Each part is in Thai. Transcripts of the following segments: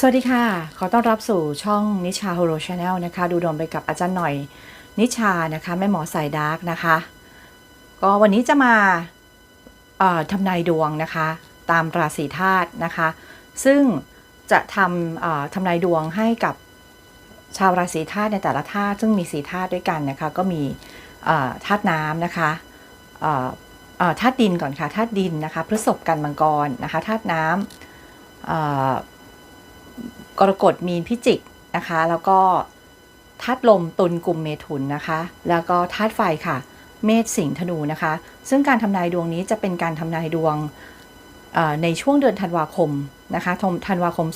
สวัสดีค่ะ ขอต้อนรับสู่ช่องนิชาโฮโรชาแนลนะคะ ดูดวงไปกับอาจารย์หน่อยนิชานะคะ แม่หมอสายดาร์กนะคะ ก็วันนี้จะมาทำนายดวงนะคะ ตามราศีธาตุนะคะ ซึ่งจะทำทำนายดวงให้กับชาวราศีธาตุในแต่ละธาตุซึ่งมีสีธาตุด้วยกันนะคะ ก็มีธาตุน้ำนะคะธาตุดินก่อนค่ะธาตุดินนะคะพฤษภกันมังกรนะคะธาตุน้ำ กรกฎมีนพิจิกนะคะ แล้วก็ธาตุลมตุลกลุ่มเมถุนนะคะ แล้วก็ธาตุไฟค่ะ เมษสิงห์ธนูนะคะ ซึ่งการทำนายดวงนี้จะเป็นการทำนายดวงในช่วงเดือนธันวาคมนะคะธันธันวาคม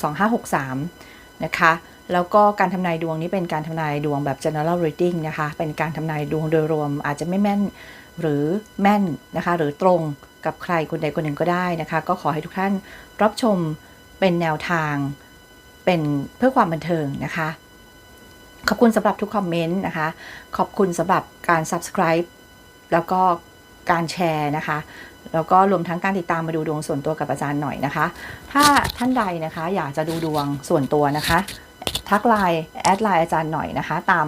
2563 นะคะ แล้วก็การทำนายดวงนี้เป็นการทำนายดวงแบบ general reading นะคะ เป็นการทำนายดวงโดยรวมอาจจะไม่แม่นหรือแม่นนะคะ หรือตรงกับใครคนใดคนหนึ่งก็ได้นะคะ ก็ขอให้ทุกท่านรับชมเป็นแนวทาง เป็นเพื่อความบันเทิงนะคะ ขอบคุณสำหรับทุกคอมเมนต์นะคะ ขอบคุณสำหรับการ subscribe แล้วก็การแชร์นะคะ แล้วก็รวมทั้งการติดตามมาดูดวงส่วนตัวกับอาจารย์หน่อยนะคะ ถ้าท่านใดนะคะอยากจะดูดวงส่วนตัวนะคะ ทักไลน์แอดไลน์อาจารย์หน่อยนะคะ ตาม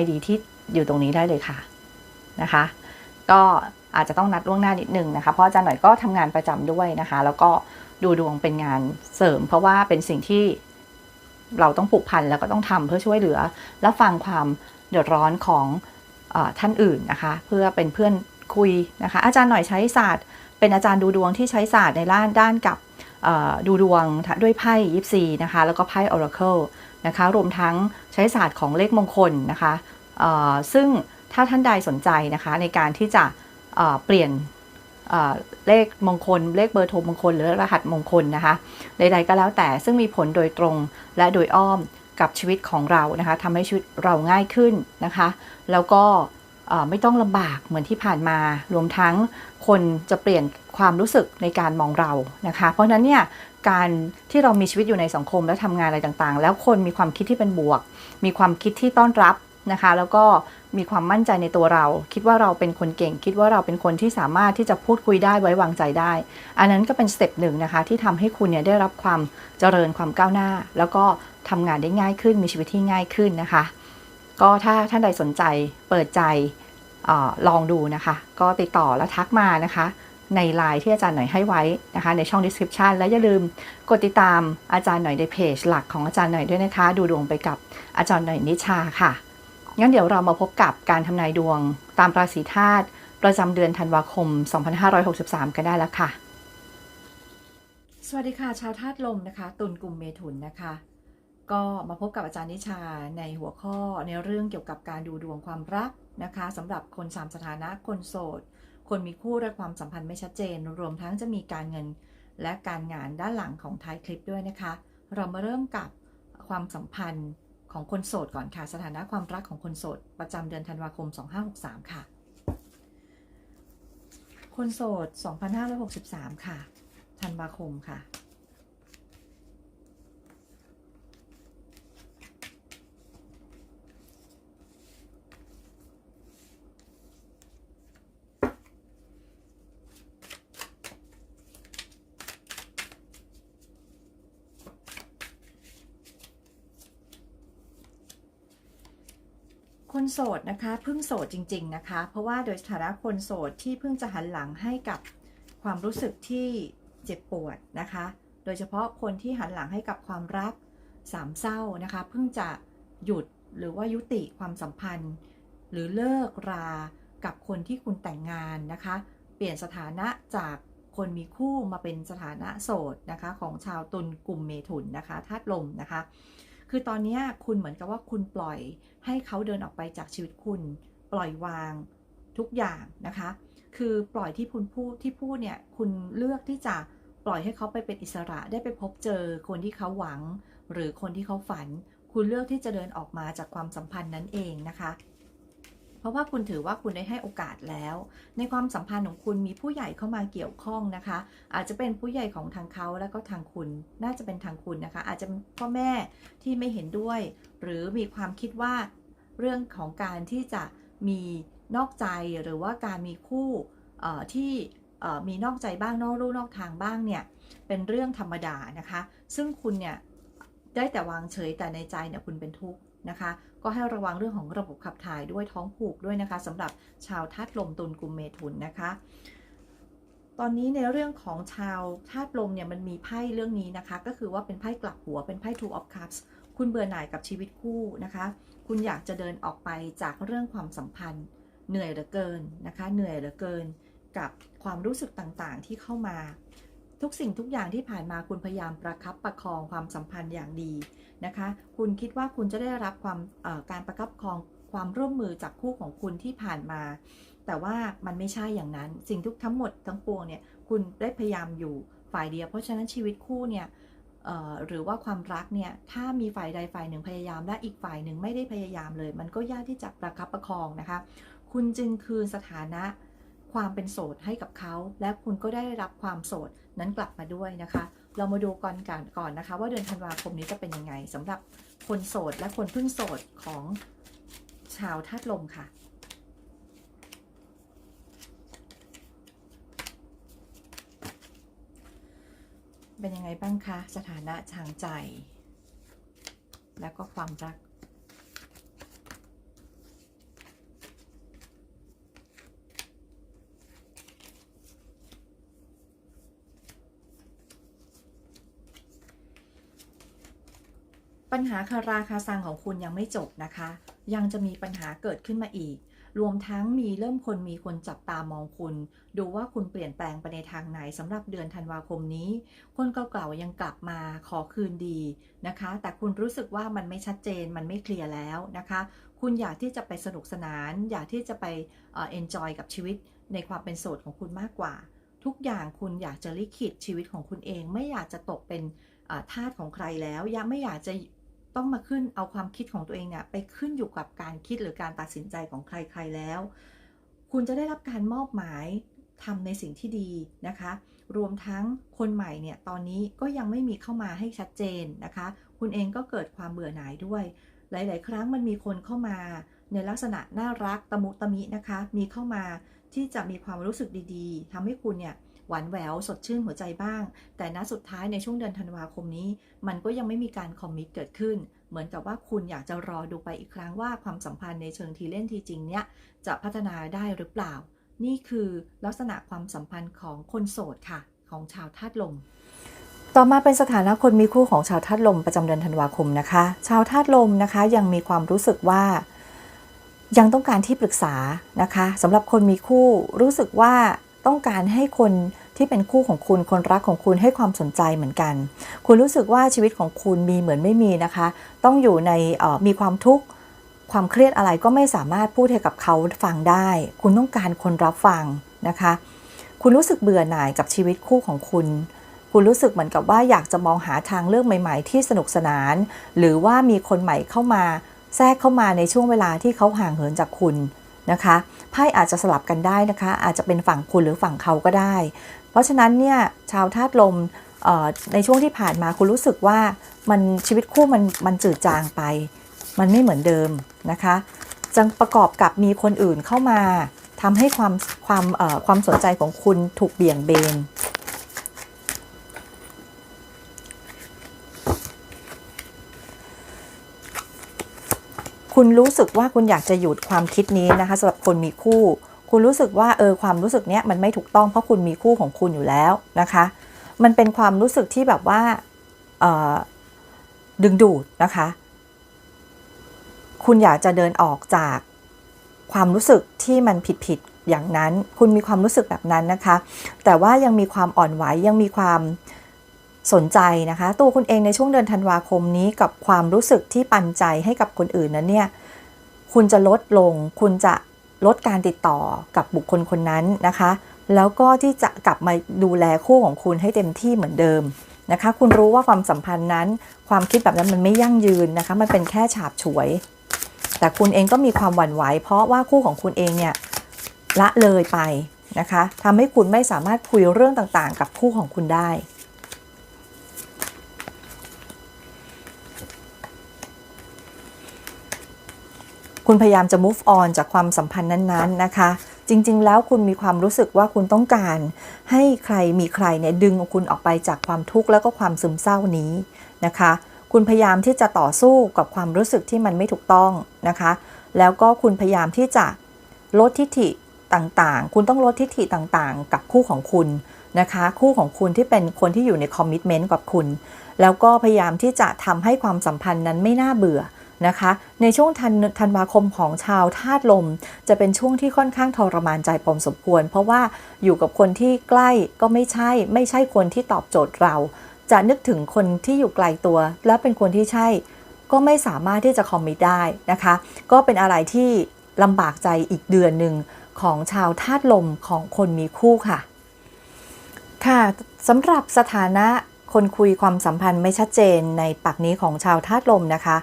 ID ที่อยู่ตรงนี้ได้เลยค่ะนะคะ ก็อาจจะต้องนัดล่วงหน้านิดนึงนะคะ เพราะอาจารย์หน่อยก็ทำงานประจำด้วยนะคะ แล้วก็ดูดวงเป็นงานเสริม เพราะว่าเป็นสิ่งที่ เราต้องผูกพันแล้วก็ต้องทำเพื่อช่วยเหลือ และฟังความเดือดร้อนของอท่านอื่นนะคะ เพื่อเป็นเพื่อนคุยนะคะ อาจารย์หน่อยใช้ศาสตร์ เป็นอาจารย์ดูดวงที่ใช้ศาสตร์ในด้านด้านกับดูดวงด้วยไพ่ยิปซีนะคะ แล้วก็ไพ่ Oracle นะคะ รวมทั้งใช้ศาสตร์ของเลขมงคลนะคะซึ่งถ้าท่านใดสนใจนะคะในการที่จะเปลี่ยน เลขมงคล เลขเบอร์โทรมงคล หรือรหัสมงคลนะคะใดๆก็แล้วแต่ซึ่งมีผลโดยตรงและโดยอ้อมกับชีวิตของเรานะคะทำให้ชีวิตเราง่ายขึ้นนะคะ แล้วก็ไม่ต้องลำบากเหมือนที่ผ่านมา รวมทั้งคนจะเปลี่ยนความรู้สึกในการมองเรานะคะ เพราะฉะนั้นเนี่ยการที่เรามีชีวิตอยู่ในสังคมและทำงานอะไรต่างๆ แล้วคนมีความคิดที่เป็นบวก มีความคิดที่ต้อนรับ นะคะ แล้วก็มีความมั่นใจในตัวเรา คิดว่าเราเป็นคนเก่ง คิดว่าเราเป็นคนที่สามารถที่จะพูดคุยได้ไว้วางใจได้ อันนั้นก็เป็นสเต็ปหนึ่งนะคะ ที่ทำให้คุณเนี่ยได้รับความเจริญความก้าวหน้า แล้วก็ทำงานได้ง่ายขึ้น มีชีวิตที่ง่ายขึ้นนะคะ ก็ถ้าท่านใดสนใจเปิดใจออลองดูนะคะ ก็ติดต่อและทักมานะคะในไลน์ที่อาจารย์หน่อยให้ไว้นะคะ ในช่อง description และอย่าลืมกดติดตามอาจารย์หน่อยในเพจหลักของอาจารย์หน่อยด้วยนะคะ ดูดวงไปกับอาจารย์หน่อยนิชาค่ะ งั้นเดี๋ยวเรามาพบกับการทำนายดวง ตามราศีธาตุประจำเดือนธันวาคม 2563 กันได้แล้วค่ะ สวัสดีค่ะ ชาวธาตุลมนะคะ ตุลกลุ่มเมถุนนะคะ ก็มาพบกับอาจารย์นิชาในหัวข้อในเรื่องเกี่ยวกับการดูดวงความรักนะคะสำหรับคนสามสถานะคนโสด คนมีคู่และความสัมพันธ์ไม่ชัดเจน รวมทั้งจะมีการเงินและการงานด้านหลังของท้ายคลิปด้วยนะคะ เรามาเริ่มกับความสัมพันธ์ ของคนโสดก่อนค่ะ สถานะความรักของคนโสด ประจำเดือนธันวาคม 2563 ค่ะ คนโสด 2563 ค่ะ ธันวาคมค่ะ คนโสดนะคะเพิ่งโสดจริง ๆนะคะ เพราะว่าโดยฐานะคนโสดที่เพิ่งจะหันหลังให้กับความรู้สึกที่เจ็บปวดนะคะ โดยเฉพาะคนที่หันหลังให้กับความรักสามเศร้านะคะ เพิ่งจะหยุดหรือว่ายุติความสัมพันธ์ หรือเลิกรากับคนที่คุณแต่งงานนะคะ เปลี่ยนสถานะจากคนมีคู่มาเป็นสถานะโสดนะคะ ของชาวตุลกลุ่มเมถุนนะคะธาตุลมนะคะ คือตอนนี้คุณเหมือนกับว่าคุณปล่อยให้เขาเดินออกไปจากชีวิตคุณ ปล่อยวางทุกอย่างนะคะ คือปล่อยที่คุณพูดที่พูดเนี่ยคุณเลือกที่จะปล่อยให้เขาไปเป็นอิสระได้ไปพบเจอคนที่เขาหวัง หรือคนที่เขาฝัน คุณเลือกที่จะเดินออกมาจากความสัมพันธ์นั้นเองนะคะ เพราะว่าคุณถือว่าคุณได้ให้โอกาสแล้ว ในความสัมพันธ์ของคุณมีผู้ใหญ่เข้ามาเกี่ยวข้องนะคะ อาจจะเป็นผู้ใหญ่ของทางเขาแล้วก็ทางคุณ น่าจะเป็นทางคุณนะคะ อาจจะพ่อแม่ที่ไม่เห็นด้วย หรือมีความคิดว่าเรื่องของการที่จะมีนอกใจหรือว่าการมีคู่ที่มีนอกใจบ้างนอกรูนอกทางบ้างเนี่ยเป็นเรื่องธรรมดานะคะ ซึ่งคุณเนี่ยได้แต่วางเฉยแต่ในใจเนี่ยคุณเป็นทุกข์ นะคะ ก็ให้ระวังเรื่องของระบบขับถ่ายด้วยท้องผูกด้วยนะคะสำหรับชาวธาตุลมตุลกุมเมถุนนะคะ ตอนนี้ในเรื่องของชาวธาตุลมเนี่ยมันมีไพ่เรื่องนี้นะคะ ก็คือว่าเป็นไพ่กลับหัวเป็นไพ่ two of cups คุณเบื่อหน่ายกับชีวิตคู่นะคะ คุณอยากจะเดินออกไปจากเรื่องความสัมพันธ์ เหนื่อยเหลือเกินนะคะ เหนื่อยเหลือเกินกับความรู้สึกต่างๆที่เข้ามา ทุกสิ่งทุกอย่างที่ผ่านมาคุณพยายามประคับประคองความสัมพันธ์อย่างดีนะคะ คุณคิดว่าคุณจะได้รับความการประคับประคองความร่วมมือจากคู่ของคุณที่ผ่านมา แต่ว่ามันไม่ใช่อย่างนั้น สิ่งทุกทั้งหมดทั้งปวงเนี่ยคุณได้พยายามอยู่ฝ่ายเดียว เพราะฉะนั้นชีวิตคู่เนี่ยหรือว่าความรักเนี่ยถ้ามีฝ่ายใดฝ่ายหนึ่งพยายาม และอีกฝ่ายหนึ่งไม่ได้พยายามเลย มันก็ยากที่จะประคับประคองนะคะ คุณจึงคืนสถานะความเป็นโสดให้กับเขา และคุณก็ได้รับความโสด นั้นกลับมาด้วยนะคะ เรามาดูก่อนกันก่อนนะคะ ว่าเดือนธันวาคมนี้จะเป็นยังไงสำหรับคนโสดและคนเพิ่งโสดของชาวธาตุลมค่ะ เป็นยังไงบ้างคะ สถานะทางใจ แล้วก็ความรัก ปัญหาคาราคาซังของคุณยังไม่จบนะคะ ยังจะมีปัญหาเกิดขึ้นมาอีก รวมทั้งมีเริ่มคนมีคนจับตามองคุณ ดูว่าคุณเปลี่ยนแปลงไปในทางไหนสำหรับเดือนธันวาคมนี้ คนเก่าๆยังกลับมาขอคืนดีนะคะ แต่คุณรู้สึกว่ามันไม่ชัดเจนมันไม่เคลียร์แล้วนะคะ คุณอยากที่จะไปสนุกสนาน อยากที่จะไปเอ็นจอยกับชีวิตในความเป็นโสดของคุณมากกว่า ทุกอย่างคุณอยากจะลิขิตชีวิตของคุณเองไม่อยากจะตกเป็นาทาสของใครแล้วยากไม่อยากจะ ต้องมาขึ้นเอาความคิดของตัวเองเนี่ยไปขึ้นอยู่กับการคิดหรือการตัดสินใจของใครๆแล้ว คุณจะได้รับการมอบหมายทำในสิ่งที่ดีนะคะ รวมทั้งคนใหม่เนี่ยตอนนี้ก็ยังไม่มีเข้ามาให้ชัดเจนนะคะ คุณเองก็เกิดความเบื่อหน่ายด้วย หลาย ๆ ครั้งมันมีคนเข้ามาในลักษณะน่ารักตะมุตะมินะคะ มีเข้ามา ที่จะมีความรู้สึกดีๆทำให้คุณเนี่ยหวานแหววสดชื่นหัวใจบ้าง แต่ณสุดท้ายในช่วงเดือนธันวาคมนี้ มันก็ยังไม่มีการคอมมิตเกิดขึ้น เหมือนกับว่าคุณอยากจะรอดูไปอีกครั้งว่าความสัมพันธ์ในเชิงทีเล่นทีจริงเนี่ยจะพัฒนาได้หรือเปล่า นี่คือลักษณะความสัมพันธ์ของคนโสดค่ะ ของชาวธาตุลมต่อมาเป็นสถานะคนมีคู่ของชาวธาตุลมประจำเดือนธันวาคมนะคะ ชาวธาตุลมนะคะยังมีความรู้สึกว่า ยังต้องการที่ปรึกษานะคะสำหรับคนมีคู่รู้สึกว่าต้องการให้คนที่เป็นคู่ของคุณคนรักของคุณให้ความสนใจเหมือนกัน คุณรู้สึกว่าชีวิตของคุณมีเหมือนไม่มีนะคะ ต้องอยู่ในมีความทุกข์ความเครียดอะไรก็ไม่สามารถพูดให้กับเขาฟังได้ คุณต้องการคนรับฟังนะคะ คุณรู้สึกเบื่อหน่ายกับชีวิตคู่ของคุณ คุณรู้สึกเหมือนกับว่าอยากจะมองหาทางเลือกใหม่ ๆ ที่สนุกสนาน หรือว่ามีคนใหม่เข้ามา แทรกเข้ามาในช่วงเวลาที่เขาห่างเหินจากคุณนะคะไพ่อาจจะสลับกันได้นะคะ อาจจะเป็นฝั่งคุณหรือฝั่งเขาก็ได้ เพราะฉะนั้นเนี่ยชาวธาตุลมในช่วงที่ผ่านมาคุณรู้สึกว่ามันชีวิตคู่มันมันจืดจางไป มันไม่เหมือนเดิมนะคะจังประกอบกับมีคนอื่นเข้ามาทำให้ความความความสนใจของคุณถูกเบี่ยงเบน คุณรู้สึกว่าคุณอยากจะหยุดความคิดนี้นะคะสำหรับคนมีคู่ คุณรู้สึกว่าเออความรู้สึกเนี้ยมันไม่ถูกต้องเพราะคุณมีคู่ของคุณอยู่แล้วนะคะ มันเป็นความรู้สึกที่แบบว่าดึงดูดนะคะ คุณอยากจะเดินออกจากความรู้สึกที่มันผิดๆอย่างนั้น คุณมีความรู้สึกแบบนั้นนะคะ แต่ว่ายังมีความอ่อนไหวยังมีความ สนใจนะคะ ตัวคุณเองในช่วงเดือนธันวาคมนี้กับความรู้สึกที่ปันใจให้กับคนอื่นนั้นเนี่ยคุณจะลดลง คุณจะลดการติดต่อกับบุคคลคนนั้นนะคะ แล้วก็ที่จะกลับมาดูแลคู่ของคุณให้เต็มที่เหมือนเดิมนะคะ คุณรู้ว่าความสัมพันธ์นั้น ความคิดแบบนั้นมันไม่ยั่งยืนนะคะ มันเป็นแค่ฉาบฉวย แต่คุณเองก็มีความหวั่นไหวเพราะว่าคู่ของคุณเองเนี่ยละเลยไปนะคะทำให้คุณไม่สามารถคุยเรื่องต่างๆ กับคู่ของคุณได้ คุณพยายามจะ move on จากความสัมพันธ์นั้นๆนะคะ จริงๆ แล้วคุณมีความรู้สึกว่าคุณต้องการ ให้ใครมีใครเนี่ยดึงคุณออกไปจากความทุกข์แล้วก็ความซึมเศร้านี้นะคะ คุณพยายามที่จะต่อสู้กับความรู้สึกที่มันไม่ถูกต้องนะคะ แล้วก็คุณพยายามที่จะลดทิฐิต่างๆ คุณต้องลดทิฐิต่างๆ กับคู่ของคุณนะคะ คู่ของคุณที่เป็นคนที่อยู่ในคอมมิชเมนต์กับคุณ แล้วก็พยายามที่จะทำให้ความสัมพันธ์นั้นไม่น่าเบื่อ นะคะ ในช่วงธันธันวาคมของชาวธาตุลม จะเป็นช่วงที่ค่อนข้างทรมานใจพอสมควร เพราะว่าอยู่กับคนที่ใกล้ก็ไม่ใช่ ไม่ใช่คนที่ตอบโจทย์เรา จะนึกถึงคนที่อยู่ไกลตัว และเป็นคนที่ใช่ ก็ไม่สามารถที่จะคอมมิตได้นะคะ ก็เป็นอะไรที่ลำบากใจอีกเดือนหนึ่งของชาวธาตุลมของคนมีคู่ค่ะ ค่ะสำหรับสถานะคนคุยความสัมพันธ์ไม่ชัดเจนในปักนี้ของชาวธาตุลมนะคะ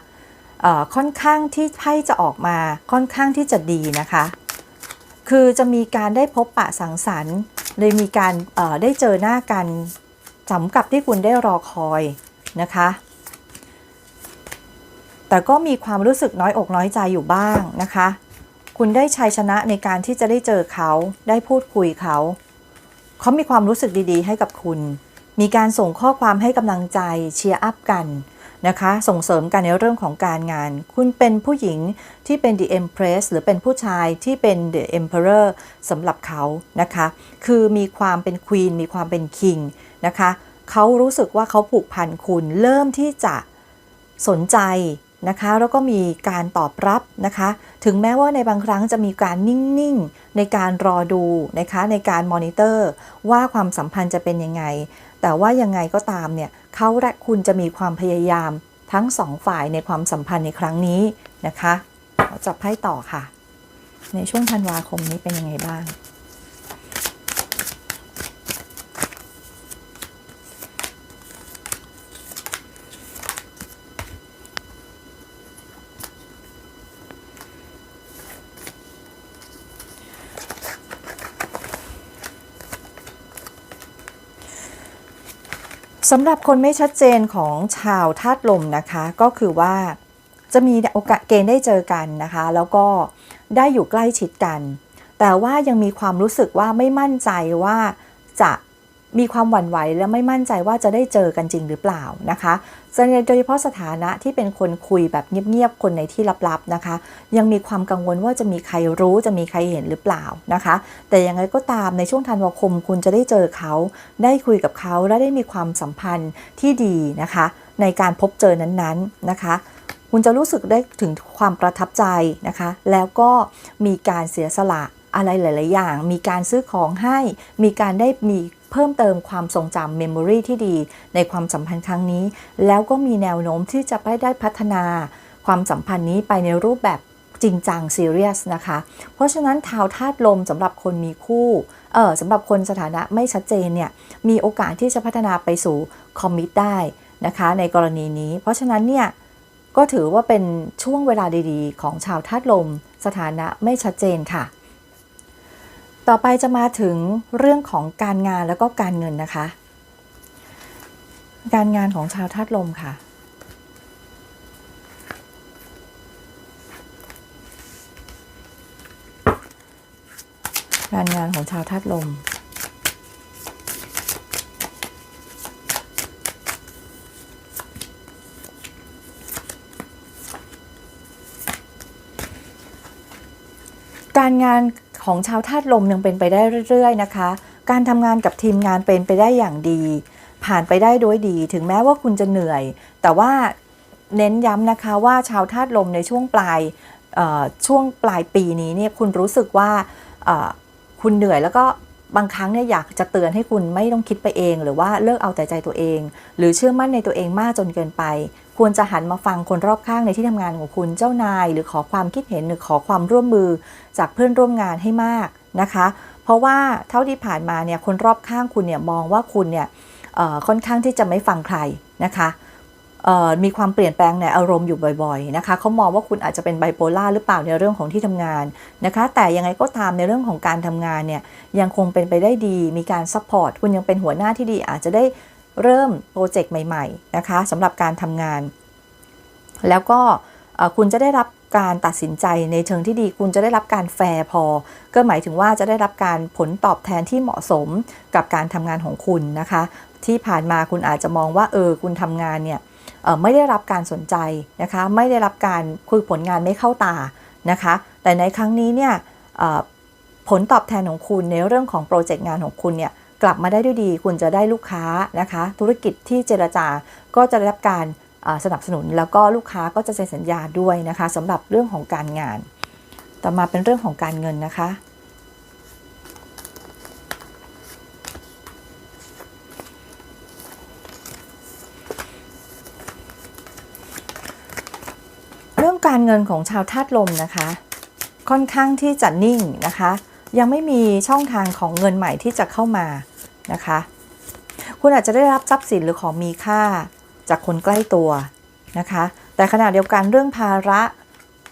ค่อนข้างที่ไพ่จะออกมาค่อนข้างที่จะดีนะคะ คือจะมีการได้พบปะสังสรรค์เลยมีการได้เจอหน้ากันสำกับที่คุณได้รอคอยนะคะ แต่ก็มีความรู้สึกน้อยอกน้อยใจอยู่บ้างนะคะ คุณได้ชัยชนะในการที่จะได้เจอเขาได้พูดคุยเขา เขามีความรู้สึกดีๆ ให้กับคุณ มีการส่งข้อความให้กำลังใจเชียร์อัพกัน นะคะ ส่งเสริมกันในเรื่องของการงาน คุณเป็นผู้หญิงที่เป็น The Empress หรือเป็นผู้ชายที่เป็น The Emperor สำหรับเขานะคะ คือมีความเป็น Queen มีความเป็น King นะคะเขารู้สึกว่าเขาผูกพันคุณเริ่มที่จะสนใจนะคะแล้วก็มีการตอบรับนะคะ ถึงแม้ว่าในบางครั้งจะมีการนิ่ง ๆ ในการรอดูนะคะในการมอนิเตอร์ว่าความสัมพันธ์จะเป็นยังไง แต่ว่ายังไงก็ตามเนี่ยเขาและคุณจะมีความพยายามทั้งสองฝ่ายในความสัมพันธ์ในครั้งนี้นะคะเราจับไพ่ต่อค่ะ ในช่วงธันวาคมนี้เป็นยังไงบ้าง สำหรับคนไม่ชัดเจนของชาวธาตุลมนะคะ ก็คือว่าจะมีโอกาสเกณฑ์ได้เจอกันนะคะ แล้วก็ได้อยู่ใกล้ชิดกัน แต่ว่ายังมีความรู้สึกว่าไม่มั่นใจว่าจะ มีความหวั่นไหวและไม่มั่นใจว่าจะได้เจอกันจริงหรือเปล่านะคะโดยเฉพาะสถานะที่เป็นคนคุยแบบเงียบๆ คนในที่ลับๆนะคะ ยังมีความกังวลว่าจะมีใครรู้จะมีใครเห็นหรือเปล่านะคะ แต่ยังไงก็ตามในช่วงธันวาคมคุณจะได้เจอเขา ได้คุยกับเขาและได้มีความสัมพันธ์ที่ดีนะคะ ในการพบเจอนั้นๆนะคะคุณจะรู้สึกได้ถึงความประทับใจนะคะ แล้วก็มีการเสียสละอะไรหลาย ๆ อย่าง มีการซื้อของให้ มีการได้มี เพิ่มเติมความทรงจำเมมโมรีที่ดี ในความสัมพันธ์ครั้งนี้ แล้วก็มีแนวโน้มที่จะไปได้พัฒนาความสัมพันธ์นี้ไปในรูปแบบจริงจังซีเรียสนะคะ เพราะฉะนั้นทาวธาตุลมสำหรับคนมีคู่เออสำหรับคนสถานะไม่ชัดเจนเนี่ยมีโอกาสที่จะพัฒนาไปสู่คอมมิตได้นะคะในกรณีนี้ เพราะฉะนั้นเนี่ยก็ถือว่าเป็นช่วงเวลาดีๆ ของชาวธาตุลม สถานะไม่ชัดเจนค่ะ ต่อไปจะมาถึงเรื่องของการงานแล้วก็การเงินนะคะ การงานของชาวธาตุลมค่ะ การงานของชาวธาตุลมการงาน ของชาวธาตุลมยังเป็นไปได้เรื่อยๆ นะคะ การทำงานกับทีมงานเป็นไปได้อย่างดี ผ่านไปได้ด้วยดี ถึงแม้ว่าคุณจะเหนื่อย แต่ว่าเน้นย้ำนะคะว่าชาวธาตุลมในช่วงปลายช่วงปลายปีนี้เนี่ยคุณรู้สึกว่าคุณเหนื่อยแล้วก็บางครั้งเนี่ยอยากจะเตือนให้คุณไม่ต้องคิดไปเอง หรือว่าเลิกเอาแต่ใจตัวเอง หรือเชื่อมั่นในตัวเองมากจนเกินไป ควรจะหันมาฟังคนรอบข้างในที่ทำงานของคุณเจ้านาย หรือขอความคิดเห็นหรือขอความร่วมมือจากเพื่อนร่วมงานให้มากนะคะ เพราะว่าเท่าที่ผ่านมาเนี่ยคนรอบข้างคุณเนี่ยมองว่าคุณเนี่ยค่อนข้างที่จะไม่ฟังใครนะคะมีความเปลี่ยนแปลงในอารมณ์อยู่บ่อยๆนะคะเขามองว่าคุณอาจจะเป็นไบโพล่าหรือเปล่าในเรื่องของที่ทำงานนะคะ แต่ยังไงก็ตามในเรื่องของการทำงานเนี่ยยังคงเป็นไปได้ดี มีการซัพพอร์ตคุณยังเป็นหัวหน้าที่ดีอาจจะได้ เริ่มโปรเจกต์ใหม่ๆนะคะสำหรับการทำงาน แล้วก็คุณจะได้รับการตัดสินใจในเชิงที่ดี คุณจะได้รับการแฟร์พอ ก็หมายถึงว่าจะได้รับการผลตอบแทนที่เหมาะสมกับการทำงานของคุณนะคะ ที่ผ่านมาคุณอาจจะมองว่าเออคุณทำงานเนี่ยไม่ได้รับการสนใจนะคะ ไม่ได้รับการคือผลงานไม่เข้าตานะคะ แต่ในครั้งนี้เนี่ยผลตอบแทนของคุณในเรื่องของโปรเจกต์งานของคุณเนี่ย กลับมาได้ด้วยดี คุณจะได้ลูกค้านะคะ ธุรกิจที่เจรจาก็จะได้รับการสนับสนุน แล้วก็ลูกค้าก็จะเซ็นสัญญาด้วยนะคะสำหรับเรื่องของการงาน ต่อมาเป็นเรื่องของการเงินนะคะเรื่องการเงินของชาวธาตุลมนะคะ ค่อนข้างที่จะนิ่งนะคะ ยังไม่มีช่องทางของเงินใหม่ที่จะเข้ามา นะคะ คุณอาจจะได้รับทรัพย์สินหรือของมีค่าจากคนใกล้ตัวนะคะ แต่ขณะเดียวกันเรื่องภาระ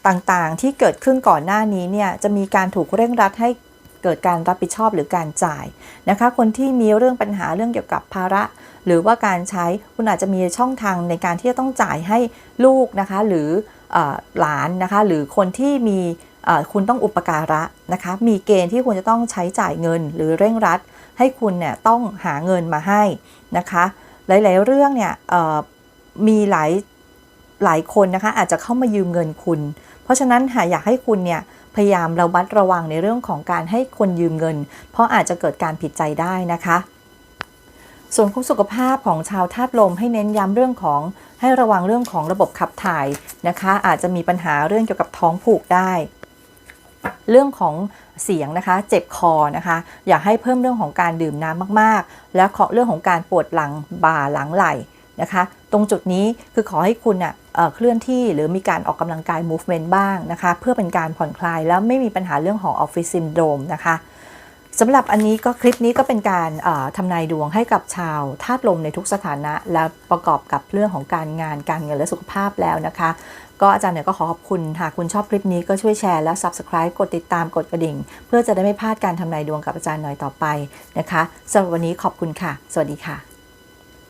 ต่างๆ ที่เกิดขึ้นก่อนหน้านี้เนี่ยจะมีการถูกเร่งรัดให้เกิดการรับผิดชอบหรือการจ่ายนะคะ คนที่มีเรื่องปัญหาเรื่องเกี่ยวกับภาระ หรือว่าการใช้คุณอาจจะมีช่องทางในการที่จะต้องจ่ายให้ลูกนะคะ หรืออหลานนะคะ หรือคนที่มี คุณต้องอุปการะนะคะ มีเกณฑ์ที่คุณจะต้องใช้จ่ายเงินหรือเร่งรัด ให้คุณเนี่ยต้องหาเงินมาให้นะคะ หลายๆเรื่องเนี่ยมีหลายหลายคนนะคะอาจจะเข้ามายืมเงินคุณ เพราะฉะนั้นหาอยากให้คุณเนี่ยพยายามระมัดระวังในเรื่องของการให้คนยืมเงิน เพราะอาจจะเกิดการผิดใจได้นะคะ ส่วนของสุขภาพของชาวธาตุลมให้เน้นย้ำเรื่องของให้ระวังเรื่องของระบบขับถ่ายนะคะ อาจจะมีปัญหาเรื่องเกี่ยวกับท้องผูกได้ เรื่องของเสียงนะคะ เจ็บคอนะคะ อยากให้เพิ่มเรื่องของการดื่มน้ำมากๆ และเรื่องของการปวดหลังบ่าหลังไหล่นะคะ ตรงจุดนี้คือขอให้คุณน่ะเอ่อเคลื่อนที่หรือมีการออกกำลังกาย movement บ้างนะคะ เพื่อเป็นการผ่อนคลายแล้วไม่มีปัญหาเรื่องของ office syndrome นะคะสำหรับอันนี้ก็คลิปนี้ก็เป็นการทำนายดวงให้กับชาวธาตุลมในทุกสถานะ และประกอบกับเรื่องของการงานการเงินและสุขภาพแล้วนะคะ ก็อาจารย์เนี่ยก็ขอขอบคุณ หากคุณชอบคลิปนี้ก็ช่วยแชร์และ Subscribe กดติดตามกดกระดิ่ง เพื่อจะได้ไม่พลาดการทำนายดวงกับอาจารย์หน่อยต่อไปนะคะสำหรับวันนี้ขอบคุณค่ะ สวัสดีค่ะ